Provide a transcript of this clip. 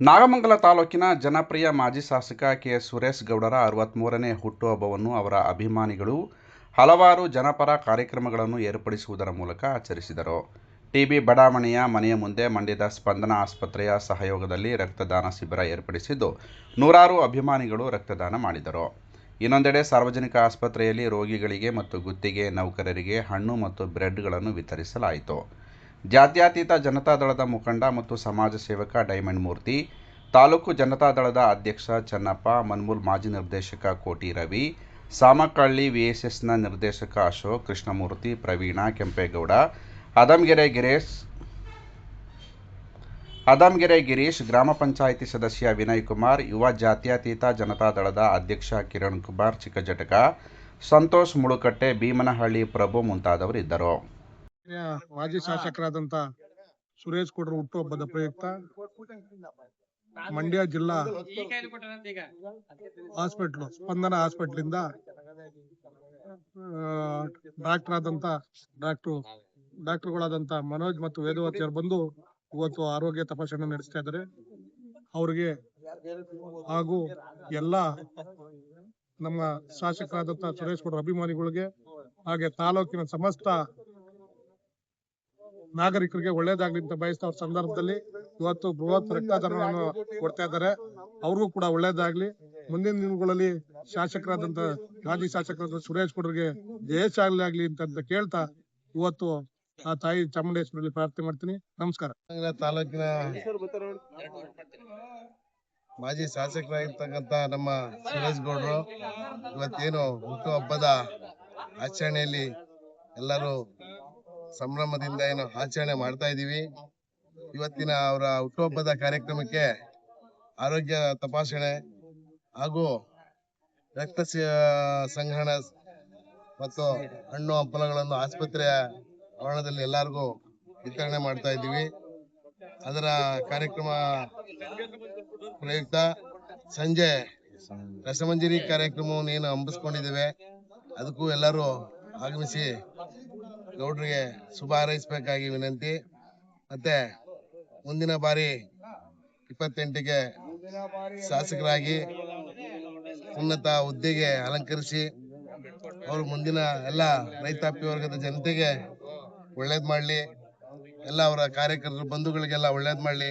ನಾಗಮಂಗಲ ತಾಲೂಕಿನ ಜನಪ್ರಿಯ ಮಾಜಿ ಶಾಸಕ ಕೆ ಸುರೇಶ್ ಗೌಡರ ಅರವತ್ತ್ಮೂರನೇ ಹುಟ್ಟುಹಬ್ಬವನ್ನು ಅವರ ಅಭಿಮಾನಿಗಳು ಹಲವಾರು ಜನಪರ ಕಾರ್ಯಕ್ರಮಗಳನ್ನು ಏರ್ಪಡಿಸುವುದರ ಮೂಲಕ ಆಚರಿಸಿದರು. ಟಿಬಿ ಬಡಾವಣೆಯ ಮನೆಯ ಮುಂದೆ ಮಂಡ್ಯದ ಸ್ಪಂದನ ಆಸ್ಪತ್ರೆಯ ಸಹಯೋಗದಲ್ಲಿ ರಕ್ತದಾನ ಶಿಬಿರ ಏರ್ಪಡಿಸಿದ್ದು, ನೂರಾರು ಅಭಿಮಾನಿಗಳು ರಕ್ತದಾನ ಮಾಡಿದರು. ಇನ್ನೊಂದೆಡೆ ಸಾರ್ವಜನಿಕ ಆಸ್ಪತ್ರೆಯಲ್ಲಿ ರೋಗಿಗಳಿಗೆ ಮತ್ತು ಗುತ್ತಿಗೆ ನೌಕರರಿಗೆ ಹಣ್ಣು ಮತ್ತು ಬ್ರೆಡ್ಗಳನ್ನು ವಿತರಿಸಲಾಯಿತು. ಜಾತ್ಯತೀತ ಜನತಾದಳದ ಮುಖಂಡ ಮತ್ತು ಸಮಾಜ ಸೇವಕ ಡೈಮಂಡ್ ಮೂರ್ತಿ, ತಾಲೂಕು ಜನತಾದಳದ ಅಧ್ಯಕ್ಷ ಚನ್ನಪ್ಪ, ಮನ್ಮೂಲ್ ಮಾಜಿ ನಿರ್ದೇಶಕ ಕೋಟಿ ರವಿ ಸಾಮಕಳ್ಳಿ ವಿಎಸ್ಎಸ್ನ ನಿರ್ದೇಶಕ ಅಶೋಕ್, ಕೃಷ್ಣಮೂರ್ತಿ, ಪ್ರವೀಣ ಕೆಂಪೇಗೌಡ ಅದಮ್ಗೆರೆ ಗಿರೀಶ್ ಗ್ರಾಮ ಪಂಚಾಯಿತಿ ಸದಸ್ಯ ವಿನಯ್ ಕುಮಾರ್, ಯುವ ಜಾತ್ಯತೀತ ಜನತಾದಳದ ಅಧ್ಯಕ್ಷ ಕಿರಣ್ ಕುಮಾರ್ ಚಿಕ್ಕಜಟಕ, ಸಂತೋಷ್ ಮುಳುಕಟ್ಟೆ, ಭೀಮನಹಳ್ಳಿ ಪ್ರಭು ಮುಂತಾದವರಿದ್ದರು. ಮಾಜಿ ಶಾಸಕರಾದಂತ ಸುರೇಶ್ ಗೌಡ್ರ ಹುಟ್ಟುಹಬ್ಬದ ಪ್ರಯುಕ್ತ. ಮಂಡ್ಯ ಜಿಲ್ಲಾ ಹಾಸ್ಪಿಟ್ಲು ಸ್ಪಂದನ ಹಾಸ್ಪಿಟ್ಲ್ ಇಂದ ಡಾಕ್ಟರ್ ಆದಂತ ಡಾಕ್ಟರ್ ಡಾಕ್ಟರ್ಗಳಾದಂತ ಮನೋಜ್ ಮತ್ತು ವೇದವತಿ ಅವರು ಬಂದು ಇವತ್ತು ಆರೋಗ್ಯ ತಪಾಸಣೆ ನಡೆಸ್ತಾ ಇದ್ದಾರೆ. ಅವ್ರಿಗೆ ಹಾಗೂ ಎಲ್ಲ ನಮ್ಮ ಶಾಸಕರಾದಂತ ಸುರೇಶ್ ಗೌಡ್ರ ಅಭಿಮಾನಿಗಳಿಗೆ ಹಾಗೆ ತಾಲೂಕಿನ ಸಮಸ್ತ ನಾಗರಿಕರಿಗೆ ಒಳ್ಳೇದಾಗ್ಲಿ ಅಂತ ಬಯಸ್ತಾ ಅವ್ರ ಸಂದರ್ಭದಲ್ಲಿ ಇವತ್ತು ಬೃಹತ್ ರಕ್ತದಾನವನ್ನು ಕೊಡ್ತಾ ಇದ್ದಾರೆ. ಅವ್ರಿಗೂ ಕೂಡ ಒಳ್ಳೇದಾಗ್ಲಿ. ಮುಂದಿನ ದಿನಗಳಲ್ಲಿ ಶಾಸಕರಾದಂತ ಮಾಜಿ ಶಾಸಕರಾದ ಸುರೇಶ್ ಗೌಡರಿಗೆ ದೇಶ ಆಗ್ಲಿ ಅಂತ ಕೇಳ್ತಾ ಇವತ್ತು ಆ ತಾಯಿ ಚಾಮುಂಡೇಶ್ವರಲ್ಲಿ ಪ್ರಾರ್ಥನೆ ಮಾಡ್ತೀನಿ. ನಮಸ್ಕಾರ. ತಾಲೂಕಿನ ಮಾಜಿ ಶಾಸಕರಾಗಿರ್ತಕ್ಕಂಥ ನಮ್ಮ ಸುರೇಶ್ ಗೌಡರು ಇವತ್ತೇನು ಹುಟ್ಟುಹಬ್ಬದ ಆಚರಣೆಯಲ್ಲಿ ಎಲ್ಲರೂ ಸಂಭ್ರಮದಿಂದ ಏನು ಆಚರಣೆ ಮಾಡ್ತಾ ಇದೀವಿ ಇವತ್ತಿನ ಅವರ ಹುಟ್ಟುಹಬ್ಬದ ಕಾರ್ಯಕ್ರಮಕ್ಕೆ ಆರೋಗ್ಯ ತಪಾಸಣೆ ಹಾಗೂ ರಕ್ತ ಸಂಗ್ರಹಣ ಮತ್ತು ಹಣ್ಣು ಹಂಪಲಗಳನ್ನು ಆಸ್ಪತ್ರೆಯ ಆವರಣದಲ್ಲಿ ಎಲ್ಲರಿಗೂ ವಿತರಣೆ ಮಾಡ್ತಾ ಇದ್ದೀವಿ. ಅದರ ಕಾರ್ಯಕ್ರಮ ಪ್ರಯುಕ್ತ ಸಂಜೆ ರಸಮಂಜರಿ ಕಾರ್ಯಕ್ರಮವನ್ನು ಏನು ಹಂಬಿಸ್ಕೊಂಡಿದ್ದೇವೆ ಅದಕ್ಕೂ ಎಲ್ಲರೂ ಆಗಮಿಸಿ ಗೌಡ್ರಿಗೆ ಶುಭ ಹಾರೈಸಬೇಕಾಗಿ ವಿನಂತಿ. ಮತ್ತೆ ಮುಂದಿನ ಬಾರಿ ಇಪ್ಪತ್ತೆಂಟಿಗೆ ಶಾಸಕರಾಗಿ ಉನ್ನತ ಹುದ್ದೆಗೆ ಅಲಂಕರಿಸಿ ಅವರು ಮುಂದಿನ ಎಲ್ಲ ರೈತಾಪಿ ವರ್ಗದ ಜನತೆಗೆ ಒಳ್ಳೇದ್ ಮಾಡಲಿ. ಎಲ್ಲ ಅವರ ಕಾರ್ಯಕರ್ತರು ಬಂಧುಗಳಿಗೆಲ್ಲ ಒಳ್ಳೇದ್ ಮಾಡ್ಲಿ.